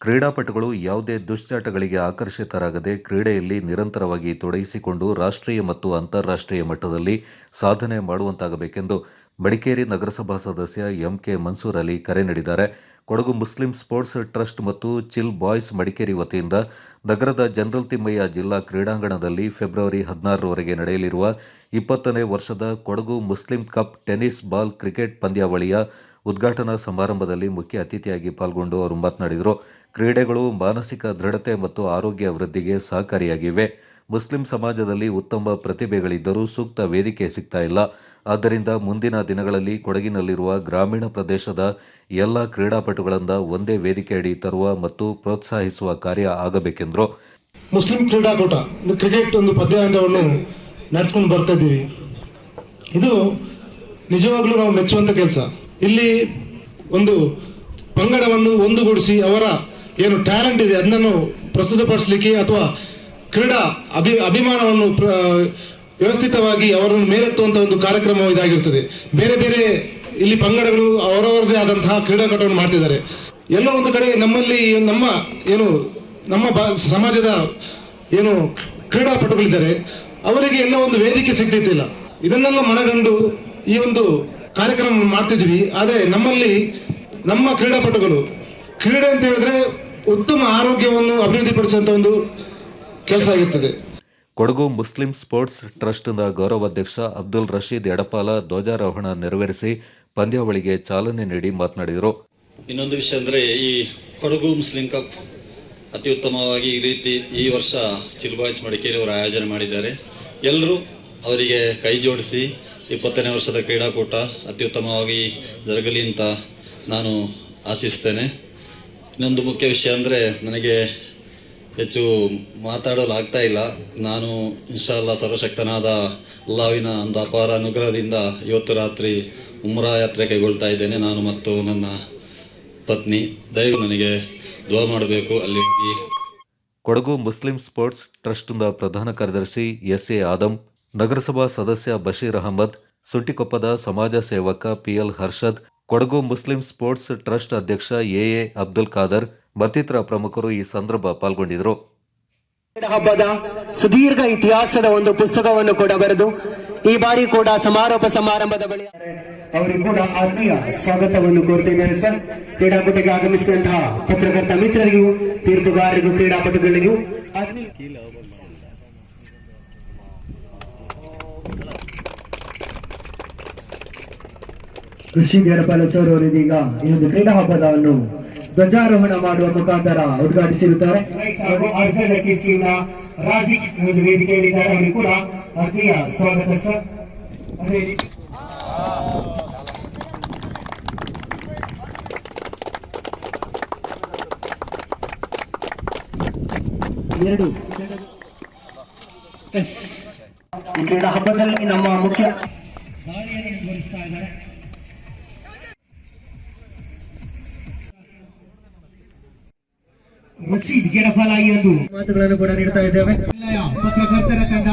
ಕ್ರೀಡಾಪಟುಗಳು ಯಾವುದೇ ದುಶ್ಚಟಗಳಿಗೆ ಆಕರ್ಷಿತರಾಗದೆ ಕ್ರೀಡೆಯಲ್ಲಿ ನಿರಂತರವಾಗಿ ತೊಡಗಿಸಿಕೊಂಡು ರಾಷ್ಟ್ರೀಯ ಮತ್ತು ಅಂತಾರಾಷ್ಟ್ರೀಯ ಮಟ್ಟದಲ್ಲಿ ಸಾಧನೆ ಮಾಡುವಂತಾಗಬೇಕೆಂದು ಮಡಿಕೇರಿ ನಗರಸಭಾ ಸದಸ್ಯ ಎಂಕೆ ಮನ್ಸೂರ್ ಅಲಿ ಕರೆ ನೀಡಿದ್ದಾರೆ. ಕೊಡಗು ಮುಸ್ಲಿಂ ಸ್ಪೋರ್ಟ್ಸ್ ಟ್ರಸ್ಟ್ ಮತ್ತು ಚಿಲ್ ಬಾಯ್ಸ್ ಮಡಿಕೇರಿ ವತಿಯಿಂದ ನಗರದ ಜನರಲ್ ತಿಮ್ಮಯ್ಯ ಜಿಲ್ಲಾ ಕ್ರೀಡಾಂಗಣದಲ್ಲಿ ಫೆಬ್ರವರಿ ಹದಿನಾರರವರೆಗೆ ನಡೆಯಲಿರುವ ಇಪ್ಪತ್ತನೇ ವರ್ಷದ Kodagu Muslim Cup tennis ball cricket ಪಂದ್ಯಾವಳಿಯ ಉದ್ಘಾಟನಾ ಸಮಾರಂಭದಲ್ಲಿ ಮುಖ್ಯ ಅತಿಥಿಯಾಗಿ ಪಾಲ್ಗೊಂಡು ಅವರು ಮಾತನಾಡಿದರು. ಕ್ರೀಡೆಗಳು ಮಾನಸಿಕ ದೃಢತೆ ಮತ್ತು ಆರೋಗ್ಯ ವೃದ್ಧಿಗೆ ಸಹಕಾರಿಯಾಗಿವೆ. ಮುಸ್ಲಿಂ ಸಮಾಜದಲ್ಲಿ ಉತ್ತಮ ಪ್ರತಿಭೆಗಳಿದ್ದರೂ ಸೂಕ್ತ ವೇದಿಕೆ ಸಿಗ್ತಾ ಇಲ್ಲ. ಆದ್ದರಿಂದ ಮುಂದಿನ ದಿನಗಳಲ್ಲಿ ಕೊಡಗಿನಲ್ಲಿರುವ ಗ್ರಾಮೀಣ ಪ್ರದೇಶದ ಎಲ್ಲ ಕ್ರೀಡಾಪಟುಗಳಿಂದ ಒಂದೇ ವೇದಿಕೆಯಡಿ ತರುವ ಮತ್ತು ಪ್ರೋತ್ಸಾಹಿಸುವ ಕಾರ್ಯ ಆಗಬೇಕೆಂದರು. ಮುಸ್ಲಿಂ ಕ್ರೀಡಾಕೂಟ ಕ್ರಿಕೆಟ್ ಒಂದು ಪದ್ಯಾಂಗವನ್ನು ನಡೆಸ್ಕೊಂಡು ಬರ್ತಾ ಇದ್ದೀವಿ. ಇದು ನಿಜವಾಗ್ಲೂ ನಾವು ಮೆಚ್ಚುವಂಥ ಕೆಲಸ. ಇಲ್ಲಿ ಒಂದು ಪಂಗಡವನ್ನು ಒಂದುಗೂಡಿಸಿ ಅವರ ಏನು ಟ್ಯಾಲೆಂಟ್ ಇದೆ, ಅದನ್ನು ಪ್ರಸ್ತುತಪಡಿಸಲಿಕ್ಕೆ ಅಥವಾ ಕ್ರೀಡಾ ಅಭಿ, ಅಭಿಮಾನವನ್ನು ವ್ಯವಸ್ಥಿತವಾಗಿ ಅವರನ್ನು ಮೇಲೆತ್ತುವಂಥ ಒಂದು ಕಾರ್ಯಕ್ರಮ ಇದಾಗಿರ್ತದೆ. ಬೇರೆ ಬೇರೆ ಇಲ್ಲಿ ಪಂಗಡಗಳು ಅವರವರದೇ ಆದಂತಹ ಕ್ರೀಡಾಕೂಟವನ್ನು ಮಾಡ್ತಿದ್ದಾರೆ. ಎಲ್ಲೋ ಒಂದು ಕಡೆ ನಮ್ಮಲ್ಲಿ ನಮ್ಮ ಏನು, ನಮ್ಮ ಸಮಾಜದ ಏನು ಕ್ರೀಡಾಪಟುಗಳಿದ್ದಾರೆ, ಅವರಿಗೆ ಎಲ್ಲ ಒಂದು ವೇದಿಕೆ ಸಿಗ್ತಿದ್ದಿಲ್ಲ ಇದನ್ನೆಲ್ಲ ಮನಗಂಡು ಈ ಒಂದು ಕಾರ್ಯಕ್ರಮ ಮಾಡ್ತಿದ್ವಿ. ಆದರೆ ನಮ್ಮಲ್ಲಿ ನಮ್ಮ ಕ್ರೀಡಾಪಟುಗಳು, ಕ್ರೀಡೆ ಅಂತ ಹೇಳಿದ್ರೆ ಉತ್ತಮ ಆರೋಗ್ಯವನ್ನು ಅಭಿವೃದ್ಧಿಪಡಿಸುವಂತ ಒಂದು ಕೆಲಸ ಆಗಿರ್ತದೆ ಕೊಡಗು ಮುಸ್ಲಿಂ ಸ್ಪೋರ್ಟ್ಸ್ ಟ್ರಸ್ಟ್ನ ಗೌರವಾಧ್ಯಕ್ಷ ಅಬ್ದುಲ್ ರಶೀದ್ ಎಡಪಾಲ ಧ್ವಜಾರೋಹಣ ನೆರವೇರಿಸಿ ಪಂದ್ಯಾವಳಿಗೆ ಚಾಲನೆ ನೀಡಿ ಮಾತನಾಡಿದರು. ಇನ್ನೊಂದು ವಿಷಯ ಅಂದರೆ ಈ ಕೊಡಗು ಮುಸ್ಲಿಂ ಕಪ್ ಅತ್ಯುತ್ತಮವಾಗಿ ಉತ್ತಮವಾಗಿ ಈ ರೀತಿ ಈ ವರ್ಷ ಚಿಲ್ಬಾಯ್ಸ್ ಮಡಿಕೇರಿ ಅವರು ಆಯೋಜನೆ ಮಾಡಿದ್ದಾರೆ. ಎಲ್ಲರೂ ಅವರಿಗೆ ಕೈ ಜೋಡಿಸಿ ಇಪ್ಪತ್ತನೇ ವರ್ಷದ ಕ್ರೀಡಾಕೂಟ ಅತ್ಯುತ್ತಮವಾಗಿ ಜರುಗಲಿ ಅಂತ ನಾನು ಆಶಿಸ್ತೇನೆ. ಇನ್ನೊಂದು ಮುಖ್ಯ ವಿಷಯ ಅಂದರೆ ನನಗೆ ಹೆಚ್ಚು ಮಾತಾಡಲು ಆಗ್ತಾ ಇಲ್ಲ. ನಾನು ಇನ್ಶಾಲ್ಲ ಸರ್ವಶಕ್ತನಾದ ಅಲ್ಲಾವಿನ ಒಂದು ಅಪಾರ ಅನುಗ್ರಹದಿಂದ ಇವತ್ತು ರಾತ್ರಿ ಉಮ್ರಾ ಯಾತ್ರೆ ಕೈಗೊಳ್ತಾ ಇದ್ದೇನೆ. ನಾನು ಮತ್ತು ನನ್ನ ಪತ್ನಿ ದಯವು ನನಗೆ ದುವಾ ಮಾಡಬೇಕು. ಅಲ್ಲಿ ಕೊಡಗು ಮುಸ್ಲಿಂ ಸ್ಪೋರ್ಟ್ಸ್ ಟ್ರಸ್ಟ್ನ ಪ್ರಧಾನ ಕಾರ್ಯದರ್ಶಿ ಎಸ್ ಎ ಆದಮ್ ನಗರಸಭಾ ಸದಸ್ಯ ಬಶೀರ್ ಅಹಮದ್, ಸುಂಟಿಕೊಪ್ಪದ ಸಮಾಜ ಸೇವಕ P L Harshad, Kodagu Muslim Sports Trust ಅಧ್ಯಕ್ಷ ಎಎ ಅಬ್ದುಲ್ ಖಾದರ್ ಮತ್ತಿತರ ಪ್ರಮುಖರು ಈ ಸಂದರ್ಭ ಪಾಲ್ಗೊಂಡಿದ್ದರು. ಕ್ರೀಡಾ ಹಬ್ಬದ ಸುದೀರ್ಘ ಇತಿಹಾಸದ ಒಂದು ಪುಸ್ತಕವನ್ನು ಕೂಡ ಬರೆದು ಈ ಬಾರಿ ಕೂಡ ಸಮಾರೋಪ ಸಮಾರಂಭದ ಬಳಿ ಅವರಿಗೆ ಕೂಡ ಆತ್ಮೀಯ ಸ್ವಾಗತವನ್ನು ಕೋರ್ತಿದ್ದೇನೆ ಸರ್. ಕ್ರೀಡಾಕೂಟಕ್ಕೆ ಆಗಮಿಸಿದಂತಹ ಪತ್ರಕರ್ತ ಮಿತ್ರರಿಗೂ ತೀರ್ಥಗಾರರಿಗೂ ಕ್ರೀಡಾಪಟುಗಳಿಗೂ ಆತ್ಮೀಯ ಕೃಷಿ ಗೇರಪಾಲ ಸರ್ ಅವರಿದೀಗ ಇದೀಗ ಈ ಒಂದು ಕ್ರೀಡಾ ಹಬ್ಬದವನ್ನು ಧ್ವಜಾರೋಹಣ ಮಾಡುವ ಮುಖಾಂತರ ಉದ್ಘಾಟಿಸಿರುತ್ತಾರೆ. ರಾಜಿಕ್ ಒಂದು ವೇದಿಕೆಯಲ್ಲಿದ್ದಾರೆ. ಅವರಿಗೆ ಕೂಡ ಆತ್ಮೀಯ ಸ್ವಾಗತ ಸರ್. ಅದೇ ರೀತಿ ಎರಡು. ಎಸ್ ಈ ಕ್ರೀಡಾ ಹಬ್ಬದಲ್ಲಿ ನಮ್ಮ ಮುಖ್ಯ ರಶೀದ್ ಗಿಡಫಲ ಈ ಒಂದು ಮಾತುಗಳನ್ನು ಕೂಡ ನೀಡ್ತಾ ಇದ್ದೇವೆ ಪತ್ರಕರ್ತರ ತಂಡ